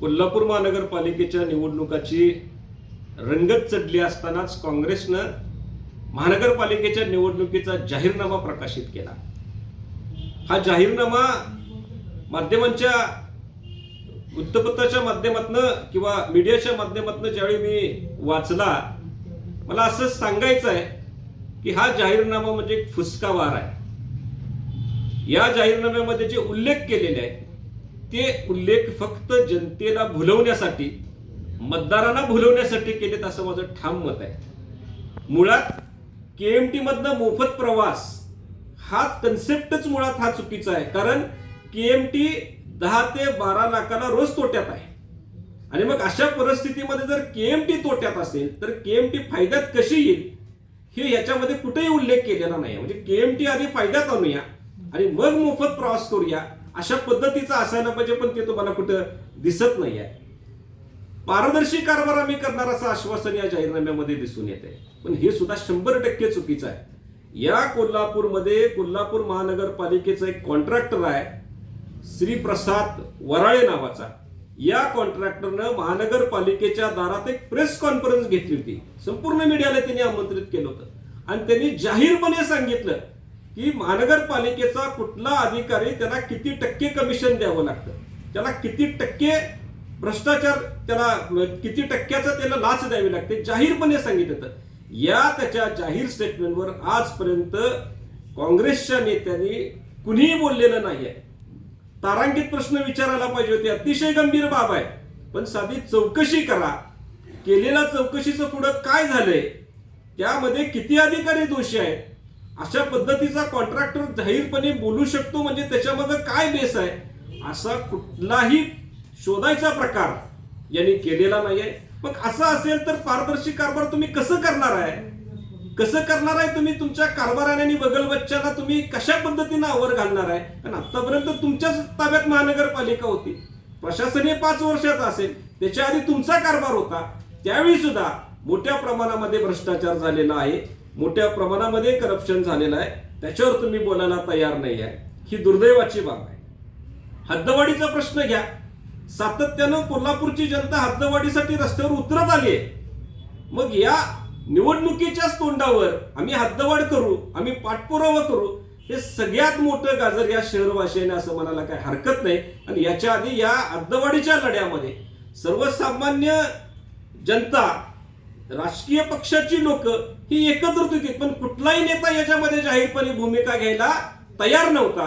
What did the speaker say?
कोल्हापूर महानगरपालिकेच्या निवडणुकाची रंगत चढली असतानाच काँग्रेसनं महानगरपालिकेच्या निवडणुकीचा जाहीरनामा प्रकाशित केला. हा जाहीरनामा माध्यमांच्या वृत्तपत्राच्या माध्यमातनं किंवा मीडियाच्या माध्यमातनं ज्यावेळी मी वाचला मला असं सांगायचं आहे की हा जाहीरनामा म्हणजे एक वार आहे. या जाहीरनाम्यामध्ये जे उल्लेख केलेले आहेत ते उल्लेख फक्त जनतेला भुलवण्यासाठी मतदारांना भुलवण्यासाठी केलेत असं माझं ठाम मत आहे. मुळात के एम टी मधनं मोफत प्रवास हा कन्सेप्टच मुळात हा चुकीचा आहे. कारण के एम टी दहा ते बारा लाखाला रोज तोट्यात आहे. आणि मग अशा परिस्थितीमध्ये जर के एम टी तोट्यात असेल तर के एम टी फायद्यात कशी येईल हे याच्यामध्ये कुठेही उल्लेख केलेला नाही म्हणजे के एम टी आधी फायद्यात आणूया आणि मग मोफत प्रवास करूया. अशा पद्धतीचा असायला पाहिजे पण ते तुम्हाला कुठं दिसत नाही आहे पारदर्शी कारभार आम्ही करणार असं आश्वासन या जाहीरनाम्यामध्ये दिसून येते पण हे सुद्धा शंभर टक्के चुकीचं आहे. या कोल्हापूरमध्ये कोल्हापूर महानगरपालिकेचा एक कॉन्ट्रॅक्टर आहे श्री प्रसाद वराळे नावाचा. या कॉन्ट्रॅक्टरनं महानगरपालिकेच्या दारात एक प्रेस कॉन्फरन्स घेतली होती. संपूर्ण मीडियाला त्यांनी आमंत्रित केलं होतं. आणि त्यांनी जाहीरपणे सांगितलं की महानगरपालिकेचा कुठला अधिकारी त्याला किती टक्के कमिशन द्यावं लागतं? त्याला किती टक्के भ्रष्टाचार त्याला किती टक्क्याचं त्याला लाच द्यावी लागते? जाहीरपणे सांगितलं या त्याच्या जाहीर स्टेटमेंटवर आजपर्यंत काँग्रेसच्या नेत्यांनी कुणीही बोललेलं नाही आहे तारांकित प्रश्न विचारायला पाहिजे होते. अतिशय गंभीर बाब आहे. पण साधी चौकशी करा. केलेल्या चौकशीचं पुढं काय झालंय? त्यामध्ये किती अधिकारी दोषी आहेत? अशा पद्धतीचा कॉन्ट्रॅक्टर जाहीरपणे बोलू शकतो म्हणजे त्याच्यामध्ये काय बेस आहे? असा कुठलाही शोधायचा प्रकार यांनी केलेला नाहीये. मग असं असेल तर पारदर्शी कारभार तुम्ही कसं करणार आहे? कसं करणार आहे तुम्ही? तुमच्या कारभाराने आणि बगल बच्चाला तुम्ही कशा पद्धतीनं आवर घालणार आहे? कारण आतापर्यंत तुमच्याच ताब्यात महानगरपालिका होती. प्रशासन हे पाच वर्षाचा असेल. त्याच्या आधी तुमचा कारभार होता. त्यावेळी सुद्धा मोठ्या प्रमाणामध्ये भ्रष्टाचार झालेला आहे. मोठ्या प्रमाणामध्ये करप्शन झालेलं आहे. त्याच्यावर तुम्ही बोलायला तयार नाही आहे ही दुर्दैवाची बाब आहे. हद्दवाढीचा प्रश्न घ्या. सातत्यानं कोल्हापूरची जनता हद्दवाढीसाठी रस्त्यावर उतरत आली आहे. मग या निवडणुकीच्याच तोंडावर आम्ही हद्दवाढ करू आम्ही पाठपुरावा करू हे सगळ्यात मोठं गाजर या शहरवासियाने असं म्हणायला काही हरकत नाही. आणि याच्या आधी या हद्दवाढीच्या लढ्यामध्ये सर्वसामान्य जनता राजकीय पक्षाची लोक ही एकत्रित होती पण कुठलाही नेता याच्यामध्ये जाहीरपणे भूमिका घ्यायला तयार नव्हता.